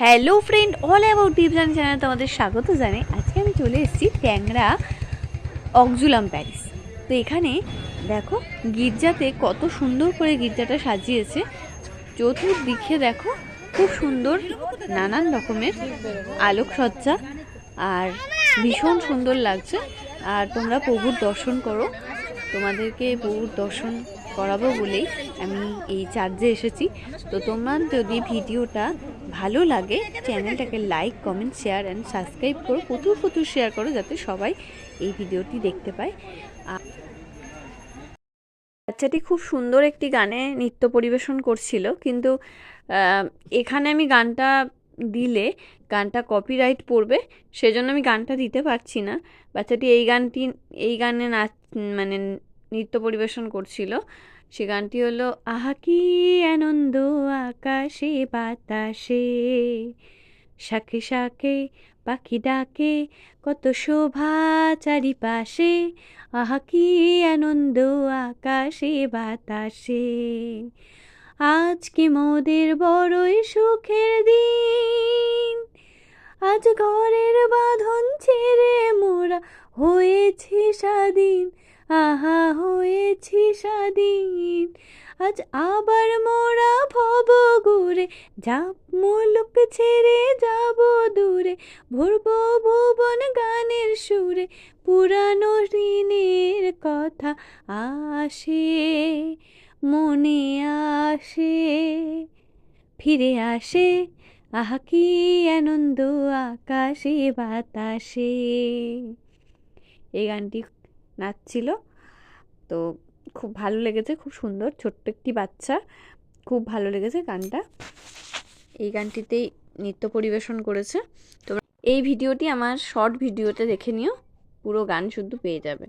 Hello friend all about জানি channel তোমাদের স্বাগত জানাই। আজকে আমি চলে এসেছি ট্যাংরা অকজুলাম প্যারিস। তো এখানে দেখো, গির্জাতে কত সুন্দর করে গির্জাটা সাজিয়েছে। চতুর্দিকে দেখো, খুব সুন্দর নানান রকমের আলোকসজ্জা আর ভীষণ সুন্দর লাগছে। আর তোমরা প্রভুর দর্শন করো। তোমাদেরকে প্রভুর দর্শন করাবো বলেই আমি এই চার্জে এসেছি। তো তোমার যদি ভিডিওটা ভালো লাগে, চ্যানেলটাকে like comment share and subscribe করো। প্রচুর প্রচুর শেয়ার করো যাতে সবাই এই ভিডিওটি দেখতে পায়। বাচ্চাটি খুব সুন্দর একটি গানে নৃত্য পরিবেশন করছিল, কিন্তু এখানে আমি গানটা দিলে গানটা কপিরাইট পড়বে, সেজন্য আমি গানটা দিতে পারছি না। বাচ্চাটি এই গানটি, এই গানে নাচ মানে নৃত্য পরিবেশন করছিল। সে গানটি হলো, আহা কি আনন্দ আকাশে, বাতাসে। শাকে শাকে পাখি ডাকে, কত শোভা চারিপাশে। আহা কি আনন্দ আকাশে, বাতাসে। আজকে মোদের বড়ই সুখের দিন। আজ ঘরের বাঁধন ছেড়ে মোরা হয়েছে স্বাধীন। আহা, হয়েছি স্বাধীন। আজ আবার মোরা ভব ঘুরে যাব মুলুক ছেড়ে যাব দূরে। ভরব ভুবন গানের সুরে, পুরানো ঋণের কথা আসে, মনে আসে। ফিরে আসে, আহা, কি আনন্দ আকাশে বাতাসে। এই গানটি নাচছিল। তো খুব ভালো লেগেছে, খুব সুন্দর, ছোট্ট একটি বাচ্চা। খুব ভালো লেগেছে গানটা। এই গানটিতেই নৃত্য পরিবেশন করেছে। তো এই ভিডিওটি আমার শর্ট ভিডিওতে দেখে নিও, পুরো গান শুদ্ধ পেয়ে যাবে।